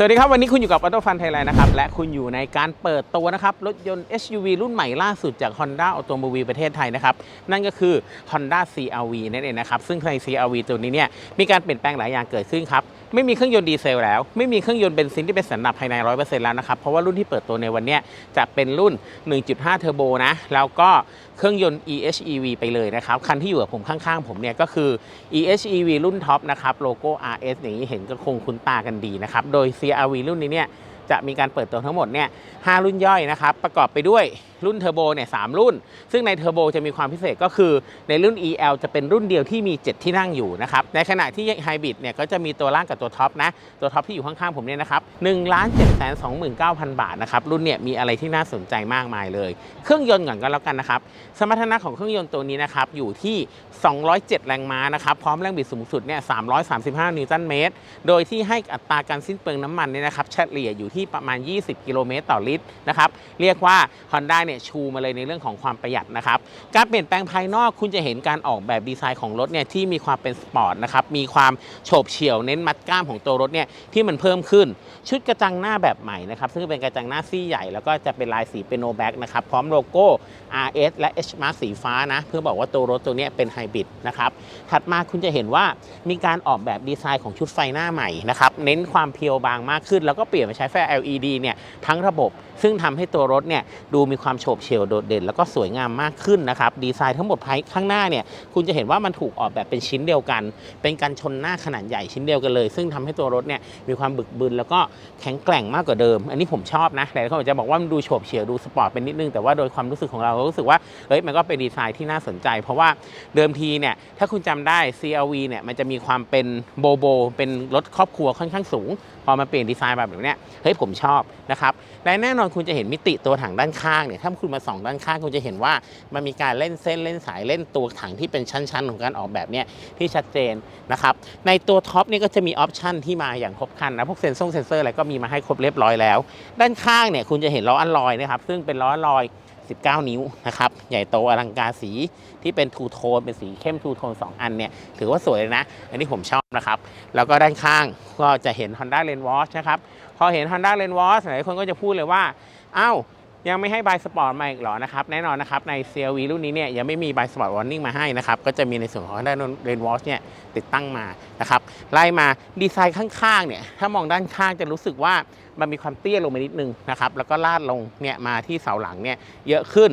สวัสดีครับวันนี้คุณอยู่กับ Auto Fun Thailand นะครับและคุณอยู่ในการเปิดตัวนะครับรถยนต์ SUV รุ่นใหม่ล่าสุดจาก Honda Automobile ประเทศไทยนะครับนั่นก็คือ Honda CRV นั่นเองนะครับซึ่งใน CRV ตัวนี้เนี่ยมีการเปลี่ยนแปลงหลายอย่างเกิดขึ้นครับ ไม่มีเครื่องยนต์ดีเซลแล้ว ไม่มีเครื่องยนต์เบนซินที่เป็นสันดาปภายใน 100%แล้วนะครับ เพราะว่ารุ่นที่เปิดตัวในวันนี้จะเป็นรุ่น 1.5 เทอร์โบนะ แล้วก็เครื่องยนต์ EHEV ไปเลยนะครับ คันที่อยู่กับผมข้างๆ ผมเนี่ยก็คือ EHEV รุ่นท็อปนะครับ โลโก้ RS อย่างนี้เห็นก็คงคุ้นตากันดีนะครับ โดย CRV รุ่นนี้เนี่ยจะมีการเปิดตัวทั้งหมดเนี่ย5รุ่นย่อยนะครับ ประกอบไปด้วย รุ่นเทอร์โบเนี่ยสามรุ่น ซึ่งในเทอร์โบจะมีความพิเศษก็คือในรุ่น EL จะเป็นรุ่นเดียวที่มี 7 ที่นั่งอยู่นะครับ ในขณะที่ไฮบริดเนี่ยก็จะมีตัวล่างกับตัวท็อปนะ ตัวท็อปที่อยู่ข้างๆผมเนี่ยนะครับ1 7 2 9 0 0 0บาทนะครับ รุ่นเนี่ยมีอะไรที่น่าสนใจมากมายเลย เครื่องยนต์ก่อนก็แล้วกันนะครับ สมรรถนะของเครื่องยนต์ตัวนี้นะครับอยู่ที่ 207 แรงม้านะครับ พร้อมแรงบิดสูงสุดเนี่ย335 นิวตันเมตร โดยที่ให้อัตราการสิ้นเปลืองน้ำมันเนี่ยนะครับเฉลี่ยอยู่ที่ประมาณ 20 กิโลเมตรต่อลิตรนะครับ เรียกว่า Honda เนี่ยชูมาเลยในเรื่องของความประหยัดนะครับการเปลี่ยนแปลงภายนอกคุณจะเห็นการออกแบบดีไซน์ของรถเนี่ยที่มีความเป็นสปอร์ตนะครับมีความโฉบเฉี่ยวเน้นมัดกล้ามของตัวรถเนี่ยที่มันเพิ่มขึ้น ชุดกระจังหน้าแบบใหม่นะครับซึ่งเป็นกระจังหน้าซี่ใหญ่แล้วก็จะเป็นลายสีเป็นโนแบ็กนะครับพร้อมโลโก้ RS และ H Mark สีฟ้านะเพื่อบอกว่าตัวรถตัวนี้เป็นไฮบริดนะครับถัดมาคุณจะเห็นว่ามีการออกแบบดีไซน์ของชุดไฟหน้าใหม่นะครับเน้นความเพียวบางมากขึ้น แล้วก็เปลี่ยนมาใช้ไฟ LED เนี่ยทั้งระบบ ซึ่งทำให้ตัวรถเนี่ยดูมีความโฉบเฉี่ยวโดดเด่น แล้วก็สวยงามมากขึ้นนะครับ ดีไซน์ทั้งหมดภายข้างหน้าเนี่ยคุณจะเห็นว่ามันถูกออกแบบเป็นชิ้นเดียวกัน เป็นการชนหน้าขนาดใหญ่ชิ้นเดียวกันเลย ซึ่งทำให้ตัวรถเนี่ยมีความบึกบึนแล้วก็แข็งแกร่งมากกว่าเดิม อันนี้ผมชอบนะหลายคนอาจจะบอกว่ามันดูโฉบเฉี่ยวดูสปอร์ตเป็นนิดนึงแต่ว่าโดยความรู้สึกของเราเรารู้สึกว่าเฮ้ยมันก็เป็นดีไซน์ที่น่าสนใจ เพราะว่าเดิมทีเนี่ยถ้าคุณจำได้ CRV เนี่ยมันจะมีความเป็นโบโบเป็นรถครอบครัวค่อนข้างสูง อมาเปลี่ยนดีไซน์แบบนี้เฮ้ยผมชอบนะครับและแน่นอนคุณจะเห็นมิติตัวถังด้านข้างเนี่ยถ้าคุณมาส่องด้านข้างคุณจะเห็นว่ามันมีการเล่นเส้นเล่นสายเล่นตัวถังที่เป็นชั้นๆ ของการออกแบบเนี่ยที่ชัดเจนนะครับในตัวท็อปนี่ก็จะมีออปชันที่มาอย่างครบครันนะพวกเซนซงเซนเซอร์อะไรก็มีมาให้ครบเรียบร้อยแล้ว ด้านข้างเนี่ยคุณจะเห็นล้ออัลลอยนะครับซึ่งเป็นล้ออัลลอย 19 นิ้วนะครับใหญ่โตอลังการสีที่เป็นทูโทนเป็นสีเข้มทูโทน2 อันเนี่ยถือว่าสวยเลยนะ อันนี้ผมชอบนะครับ แล้วก็ด้านข้างก็จะเห็น Honda Lane Watch นะครับ พอเห็น Honda Lane Watch หลายคนก็จะพูดเลยว่าอ้าวยังไม่ให้บายสปอร์ตมาอีกหรอนะครับ แน่นอนนะครับ ใน CRV รุ่นนี้เนี่ยยังไม่มีบายสปอร์ตวอร์นิ่งมาให้นะครับ ก็จะมีในส่วนของ Honda Lane Watch เนี่ยติดตั้งมานะครับ ไล่มาดีไซน์ข้างๆเนี่ยถ้ามองด้านข้างจะรู้สึกว่า มันมีความเตี้ยลงมานิดนึงนะครับแล้วก็ลาดลงเนี่ยมาที่เสาหลังเนี่ยเยอะขึ้น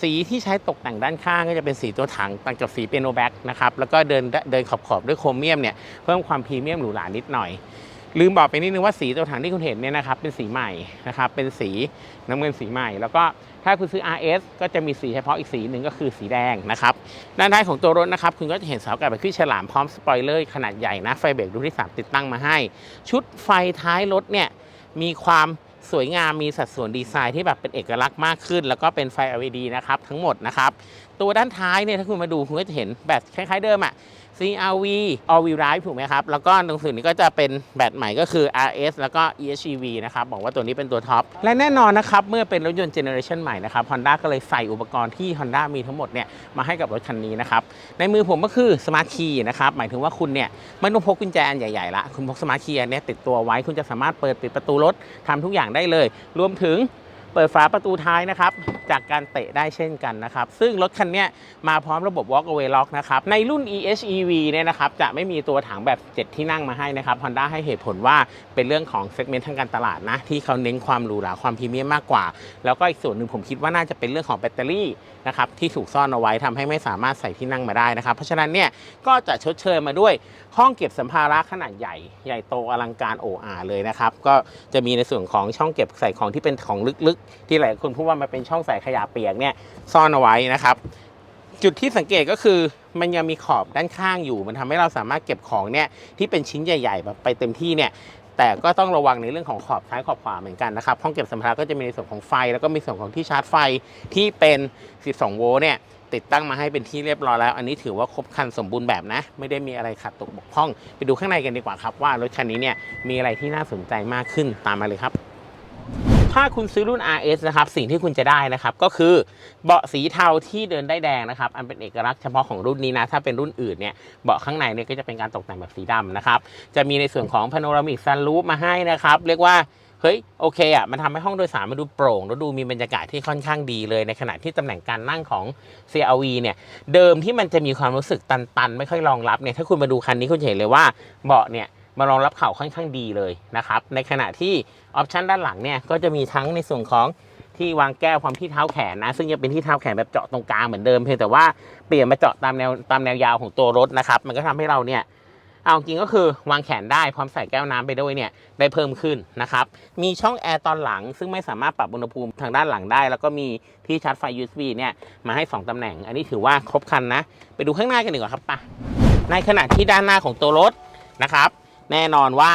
สีที่ใช้ตกแต่งด้านข้างก็จะเป็นสีตัวถังต่างจากสีเปียโนแบ็กนะครับแล้วก็เดินเดินขอบๆด้วยโครเมียมเนี่ยเพิ่มความพรีเมียมหรูหรานิดหน่อย ลืมบอกไปนิดนึงว่าสีตัวถังที่คุณเห็นเนี่ยนะครับเป็นสีใหม่นะครับเป็นสีน้ำเงินสีใหม่ แล้วก็ถ้าคุณซื้อ RS ก็จะมีสีเฉพาะอีกสีหนึ่งก็คือสีแดงนะครับด้านท้ายของตัวรถนะครับคุณก็จะเห็นเสากะบบขึ้นฉลามพร้อมสปอยเลอร์ขนาดใหญ่นะไฟเบรกรุ่นที่ 3 ติดตั้งมาให้ ชุดไฟท้ายรถเนี่ย มีความสวยงามมีสัดส่วนดีไซน์ที่แบบเป็นเอกลักษณ์มากขึ้น แล้วก็เป็นไฟ LED นะครับ ทั้งหมดนะครับ ตัวด้านท้ายเนี่ยถ้าคุณมาดูคุณก็จะเห็นแบบคล้ายๆเดิมอะ CRV All Wheel Drive ถูกไหมครับ แล้วก็หนังสือนี้ก็จะเป็นแบตใหม่ก็คือ RS แล้วก็ EHEV นะครับ บอกว่าตัวนี้เป็นตัวท็อป และแน่นอนนะครับ เมื่อเป็นรถยนต์เจเนอเรชันใหม่นะครับ Honda ก็เลยใส่อุปกรณ์ที่ Honda มีทั้งหมดเนี่ยมาให้กับรถคันนี้นะครับ ในมือผมก็คือ Smart Key นะครับ หมายถึงว่าคุณเนี่ยไม่ต้องพกกุญแจอันใหญ่ๆละ คุณพก Smart Key อันนี้ติดตัวไว้ คุณจะสามารถเปิดปิดประตูรถทำทุกอย่างได้เลย รวมถึง ปิดฝาประตูท้ายนะครับ จากการเตะได้เช่นกันนะครับ ซึ่งรถคันนี้มาพร้อมระบบ Walk Away Lock นะครับ ในรุ่น EHEV เนี่ยนะครับ จะไม่มีตัวถังแบบ 7 ที่นั่งมาให้นะครับ Honda ให้เหตุผลว่าเป็นเรื่องของเซกเมนต์ทางการตลาดนะ ที่เขาเน้นความหรูหราความพรีเมียมมากกว่า แล้วก็อีกส่วนหนึ่งผมคิดว่าน่าจะเป็นเรื่องของแบตเตอรี่นะครับที่ถูกซ่อนเอาไว้ทำให้ไม่สามารถใส่ที่นั่งมาได้นะครับ เพราะฉะนั้นเนี่ยก็จะชดเชยมาด้วยห้องเก็บสัมภาระขนาดใหญ่ ใหญ่โตอลังการโออาเลยนะครับก็จะมีในส่วนของช่องเก็บใส่ของที่เป็นของลึกๆที่หลายคนพูดว่ามันเป็นช่องใส่ขยะเปียกเนี่ยซ่อนเอาไว้นะครับ จุดที่สังเกตก็คือมันยังมีขอบด้านข้างอยู่ มันทำให้เราสามารถเก็บของเนี่ยที่เป็นชิ้นใหญ่ๆแบบไปเต็มที่เนี่ยแต่ก็ต้องระวังในเรื่องของขอบซ้ายขอบขวาเหมือนกันนะครับห้องเก็บสัมภาระก็จะมีในส่วนของไฟ แล้วก็มีส่วนของที่ชาร์จไฟที่เป็น 12 โวลต์เนี่ยติดตั้งมาให้เป็นที่เรียบร้อยแล้ว อันนี้ถือว่าครบครันสมบูรณ์แบบนะ ไม่ได้มีอะไรขัดตกบกพร่อง ไปดูข้างในกันดีกว่าครับว่ารถคันนี้เนี่ยมีอะไรที่น่าสนใจมากขึ้นตามมาเลยครับ ถ้าคุณซื้อรุ่น RS นะครับ สิ่งที่คุณจะได้นะครับ ก็คือเบาะสีเทาที่เดินได้แดงนะครับ อันเป็นเอกลักษณ์เฉพาะของรุ่นนี้นะ ถ้าเป็นรุ่นอื่นเนี่ย เบาะข้างในเนี่ยก็จะเป็นการตกแต่งแบบสีดำนะครับ จะมีในส่วนของพาโนรามิกซันรูฟมาให้นะครับ เรียกว่าเฮ้ยโอเคอะมันทำให้ห้องโดยสารมันดูโปร่ง แล้วดูมีบรรยากาศที่ค่อนข้างดีเลยในขณะที่ตำแหน่งการนั่งของ CRV เนี่ย เดิมที่มันจะมีความรู้สึกตันๆ ไม่ค่อยรองรับเนี่ยถ้าคุณมาดูคันนี้คุณเห็นเลยว่าเบาะเนี่ย มารองรับเข่าค่อนข้างดีเลยนะครับ ในขณะที่ออปชันด้านหลังเนี่ยก็จะมีทั้งในส่วนของที่วางแก้วความที่เท้าแขนนะ ซึ่งยังเป็นที่เท้าแขนแบบเจาะตรงกลางเหมือนเดิมเพียงแต่ว่าเปลี่ยนมาเจาะตามแนวตามแนวยาวของตัวรถนะครับ มันก็ทำให้เราเนี่ยเอาจริงก็คือวางแขนได้พร้อมใส่แก้วน้ำไปด้วยเนี่ยได้เพิ่มขึ้นนะครับ มีช่องแอร์ตอนหลัง ซึ่งไม่สามารถปรับอุณหภูมิทางด้านหลังได้ แล้วก็มีที่ชาร์จไฟ USB เนี่ยมาให้ 2ตำแหน่ง อันนี้ถือว่าครบครันนะ ไปดูข้างหน้ากันดีกว่าครับปะในขณะที่ด้านหน้าของตัวรถนะครับ แน่นอนว่า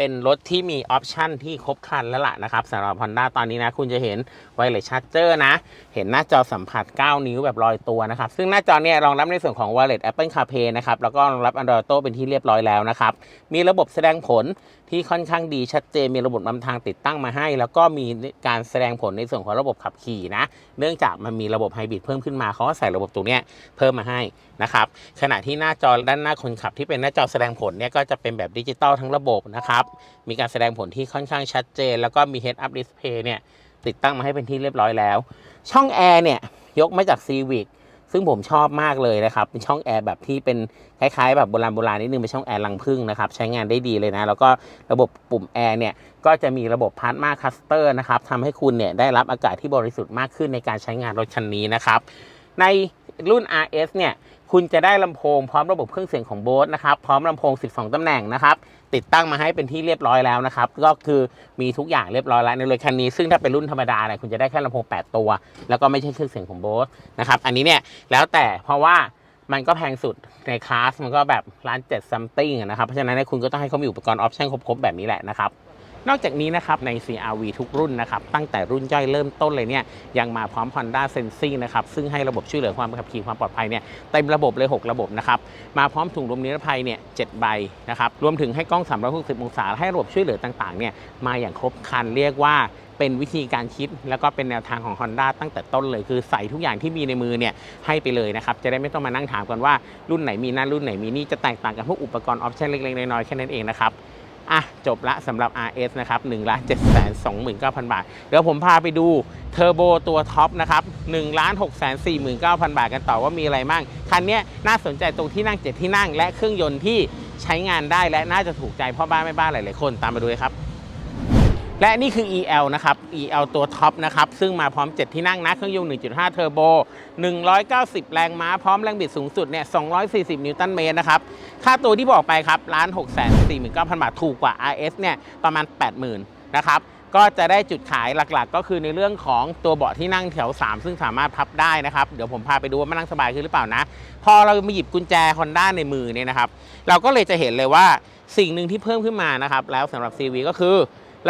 เป็นรถที่มีออปชันที่ครบครันแล้วล่ะนะครับสำหรับ Honda ตอนนี้นะ คุณจะเห็นไวเลสชาร์เจอร์นะ เห็นหน้าจอสัมผัส 9 นิ้วแบบลอยตัวนะครับ ซึ่งหน้าจอเนี่ยรองรับในส่วนของ Wireless Apple CarPlay นะครับ แล้วก็รองรับ Android Auto เป็นที่เรียบร้อยแล้วนะครับ มีระบบแสดงผลที่ค่อนข้างดีชัดเจนมีระบบนำทางติดตั้งมาให้ แล้วก็มีการแสดงผลในส่วนของระบบขับขี่นะ เนื่องจากมันมีระบบไฮบริดเพิ่มขึ้นมาเขาก็ใส่ระบบตัวเนี้ยเพิ่มมาให้นะครับขณะที่หน้าจอด้านหน้าคนขับที่เป็นหน้าจอแสดงผลเนี่ยก็จะเป็นแบบดิจิตอลทั้งระบบนะครับมีการแสดงผลที่ค่อนข้างชัดเจน แล้วก็มี Head Up Display เนี่ยติดตั้งมาให้เป็นที่เรียบร้อยแล้ว ช่องแอร์เนี่ยยกมาจาก Civic ซึ่งผมชอบมากเลยนะครับ เป็นช่องแอร์แบบที่เป็นคล้ายๆ แบบโบราณโบราณนิดนึงเป็นช่องแอร์รังผึ้งนะครับ ใช้งานได้ดีเลยนะ แล้วก็ระบบปุ่มแอร์เนี่ย ก็จะมีระบบพาร์ m มาคัสเตอร์นะครับทำให้คุณเนี่ยได้รับอากาศที่บริสุทธิ์มากขึ้นในการใช้งานรถคันนี้นะครับ ในรุ่น RS เนี่ย คุณจะได้ลำโพงพร้อมระบบเครื่องเสียงของ Bose นะครับ พร้อมลำโพง 12 ตำแหน่งนะครับ ติดตั้งมาให้เป็นที่เรียบร้อยแล้วนะครับ ก็คือมีทุกอย่างเรียบร้อยแล้วในรถคันนี้ ซึ่งถ้าเป็นรุ่นธรรมดาเนี่ยคุณจะได้แค่ลำโพง 8 ตัว แล้วก็ไม่ใช่เครื่องเสียงของ Bose นะครับ อันนี้เนี่ยแล้วแต่เพราะว่ามันก็แพงสุดในคลาสมันก็แบบร้านเจ็ดซัมติงนะครับ เพราะฉะนั้นคุณก็ต้องให้เขามีอุปกรณ์ออปชั่นครบๆแบบนี้แหละนะครับ นอกจากนี้นะครับใน CRV ทุกรุ่นนะครับตั้งแต่รุ่นย่อยเริ่มต้นเลยเนี่ยยังมาพร้อม Honda Sensing นะครับซึ่งให้ระบบช่วยเหลือความขับขี่ความปลอดภัยเนี่ยเต็มระบบเลย 6 ระบบนะครับมาพร้อมถุงลมนิรภัยเนี่ย7ใบนะครับรวมถึงให้กล้อง 360 องศาให้ระบบช่วยเหลือต่างๆเนี่ยมาอย่างครบครันเรียกว่าเป็นวิธีการคิดแล้วก็เป็นแนวทางของ Honda ตั้งแต่ต้นเลยคือใส่ทุกอย่างที่มีในมือเนี่ยให้ไปเลยนะครับ จะได้ไม่ต้องมานั่งถามกันว่ารุ่นไหนมีนั่นรุ่นไหนมีนี่จะแตกต่างกันพวกอุปกรณ์ออปชั่นเล็กๆน้อยๆแค่นั้นเองนะครับ อะจบละสำหรับ RS นะครับ1ล้าน7 2 9 0 0 0 บาท เดี๋ยวผมพาไปดูเทอร์โบตัวท็อปนะครับ1ล้าน6 4 9 0 0 0 บาทกันต่อว่ามีอะไรมั่ง คันนี้น่าสนใจตรงที่นั่ง 7 ที่นั่ง และเครื่องยนต์ที่ใช้งานได้และน่าจะถูกใจพ่อบ้านแม่บ้านหลาย ๆ คนตามมาดูเลยครับ และนี่คือ EL นะครับ EL ตัวท็อปนะครับ ซึ่งมาพร้อม 7 ที่นั่งนะ เครื่องยนต์ 1.5 เทอร์โบ 190 แรงม้า พร้อมแรงบิดสูงสุดเนี่ย 240 นิวตันเมตรนะครับ ค่าตัวที่บอกไปครับล้าน6 4 9 0 0 0 บาท ถูกกว่า RS เนี่ย ประมาณ 80,000 นะครับ ก็จะได้จุดขายหลักๆ ก็คือในเรื่องของตัวเบาะที่นั่งแถว 3 ซึ่งสามารถพับได้นะครับ เดี๋ยวผมพาไปดูว่ามันนั่งสบายขึ้นหรือเปล่านะ พอเรามาหยิบกุญแจ Honda ในมือเนี่ยนะครับ เราก็เลยจะเห็นเลยว่าสิ่งหนึ่งที่เพิ่มขึ้นมานะครับ แล้วสำหรับ CV ก็คือ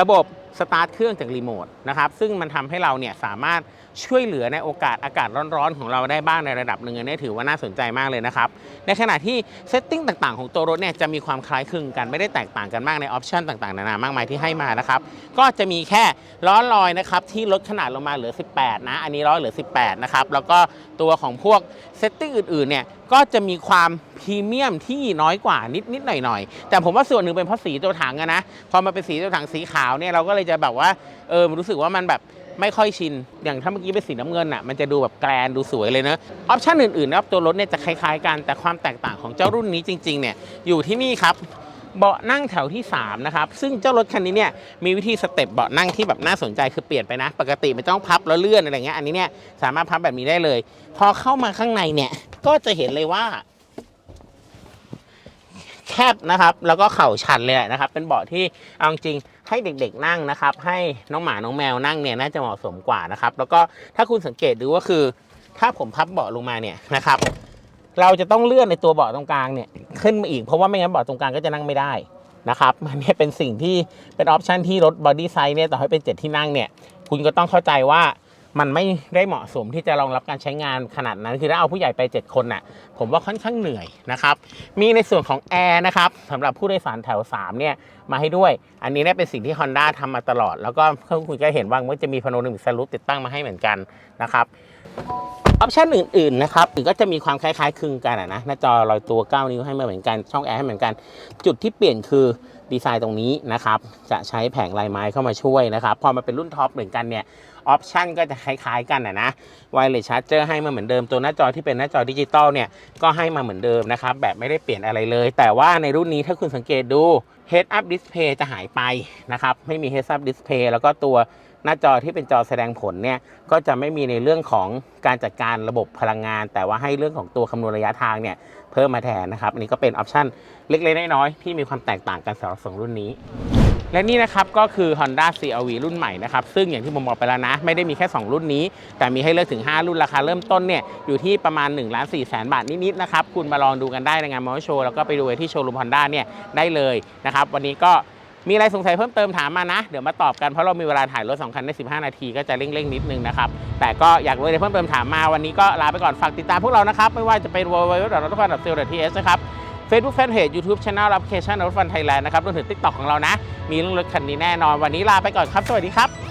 ระบบ สตาร์ทเครื่องจากรีโมทนะครับซึ่งมันทำให้เราเนี่ยสามารถช่วยเหลือในโอกาสอากาศร้อนๆ ของเราได้บ้างในระดับหนึ่งนนี้ถือว่าน่าสนใจมากเลยนะครับ ในขณะที่เซตติ้งต่างๆ ของตัวรถเนี่ยจะมีความคล้ายคลึงกันไม่ได้แตกต่างกันมากในออปชันต่างๆ นานามากมายที่ให้มานะครับก็จะมีแค่ล้อลอยนะครับที่ลดขนาดลงมาเหลือ 18 นะ อันนี้ล้อเหลือ 18 นะครับแล้วก็ตัวของพวก เซตติ้งอื่นๆเนี่ยก็จะมีความพรีเมียมที่น้อยกว่านิดๆหน่อยๆแต่ผมว่าส่วนหนึ่งเป็นเพราะสีตัวถังอะนะพอมาเป็นสีตัวถังสีขาวเนี่ยเราก็เลยจะแบบว่าเออรู้สึกว่ามันแบบไม่ค่อยชิน อย่างถ้าเมื่อกี้เป็นสีน้ำเงินอะมันจะดูแบบแกรนดูสวยเลยเนอะออปชั่นอื่นๆนะครับตัวรถเนี่ยจะคล้ายๆกันแต่ความแตกต่างของเจ้ารุ่นนี้จริงๆเนี่ยอยู่ที่นี่ครับ เบาะนั่งแถวที่ 3 นะครับ ซึ่งเจ้ารถคันนี้เนี่ยมีวิธีสเต็ปเบาะนั่งที่แบบน่าสนใจคือเปลี่ยนไปนะ ปกติมันต้องพับแล้วเลื่อนอะไรเงี้ยอันนี้เนี่ยสามารถพับแบบนี้ได้เลย พอเข้ามาข้างในเนี่ยก็จะเห็นเลยว่าแคบนะครับ แล้วก็เข่าชันเลยนะครับ เป็นเบาะที่เอาจริงให้เด็กๆนั่งนะครับ ให้น้องหมาน้องแมวนั่งเนี่ยน่าจะเหมาะสมกว่านะครับ แล้วก็ถ้าคุณสังเกตดูก็คือ ถ้าผมพับเบาะลงมาเนี่ยนะครับ เราจะต้องเลื่อนในตัวเบาะตรงกลางเนี่ยขึ้นมาอีกเพราะว่าไม่งั้นเบาะตรงกลางก็จะนั่งไม่ได้นะครับมันเนี่ยเป็นสิ่งที่เป็นออปชันที่รถบอดี้ไซส์เนี่ยต่อให้เป็นเจ็ดที่นั่งเนี่ยคุณก็ต้องเข้าใจว่ามันไม่ได้เหมาะสมที่จะรองรับการใช้งานขนาดนั้น คือถ้าเอาผู้ใหญ่ไป 7 คนน่ะ ผมว่าค่อนข้างเหนื่อยนะครับ มีในส่วนของแอร์นะครับสำหรับผู้โดยสารแถว 3 เนี่ย มาให้ด้วย อันนี้เนี่ยเป็นสิ่งที่ Honda ทำมาตลอด แล้วก็คุณก็เห็นว่ามันจะมีพโนรามิกสลูปติดตั้งมาให้เหมือนกันนะครับ ออปชันอื่นๆนะครับก็จะมีความคล้ายๆคลึงกันอะนะหน้าจอลอยตัว 9 นิ้วให้มาเหมือนกัน ช่องแอร์ให้เหมือนกัน จุดที่เปลี่ยนคือดีไซน์ตรงนี้นะครับ จะใช้แผงลายไม้เข้ามาช่วยนะครับ พอมาเป็นรุ่นท็อปเหมือนกันเนี่ย ออปชันก็จะคล้ายๆกันอะนะไวเลสชาร์จเจอร์ให้มาเหมือนเดิม ตัวหน้าจอที่เป็นหน้าจอดิจิตอลเนี่ย ก็ให้มาเหมือนเดิมนะครับ แบบไม่ได้เปลี่ยนอะไรเลย แต่ว่าในรุ่นนี้ถ้าคุณสังเกตดู Head Up Display จะหายไปนะครับ ไม่มี Head Up Display แล้วก็ตัว หน้าจอที่เป็นจอแสดงผลเนี่ยก็จะไม่มีในเรื่องของการจัดการระบบพลังงาน แต่ว่าให้เรื่องของตัวคำนวณระยะทางเนี่ยเพิ่มมาแทนนะครับ อันนี้ก็เป็นออปชันเล็กๆน้อยๆที่มีความแตกต่างกันสำหรับสองรุ่นนี้ และนี่นะครับก็คือ Honda CRV รุ่นใหม่นะครับ ซึ่งอย่างที่ผมบอกไปแล้วนะ ไม่ได้มีแค่ 2 รุ่นนี้ แต่มีให้เลือกถึง 5 รุ่นราคาเริ่มต้นเนี่ยอยู่ที่ประมาณ1นึ่งล้านสี่แสนบาทนิดๆนะครับคุณมาลองดูกันได้ในงานมอเตอร์โชว์แล้วก็ไปดูที่โชว์รูม Honda เนี่ยได้เลยนะครับวันนี้ก็ มีอะไรสงสัยเพิ่มเติมถามมานะ เดี๋ยวมาตอบกันเพราะเรามีเวลาถ่ายรถสองคันใน 15 นาทีก็จะเร่งๆนิดนึงนะครับ แต่ก็อยากรู้อะไรเพิ่มเติมถามมาวันนี้ก็ลาไปก่อนฝากติดตามพวกเรานะครับ ไม่ว่าจะเป็น w w w r o t o c o n s e l t s นะครับ Facebook Fanpage YouTube Channel แอปพลิเคชันรถฟันไทยแลนด์นะครับรวมถึง TikTok ของเรานะ มีเรื่องรถคันนี้แน่นอนวันนี้ลาไปก่อนครับสวัสดีครับ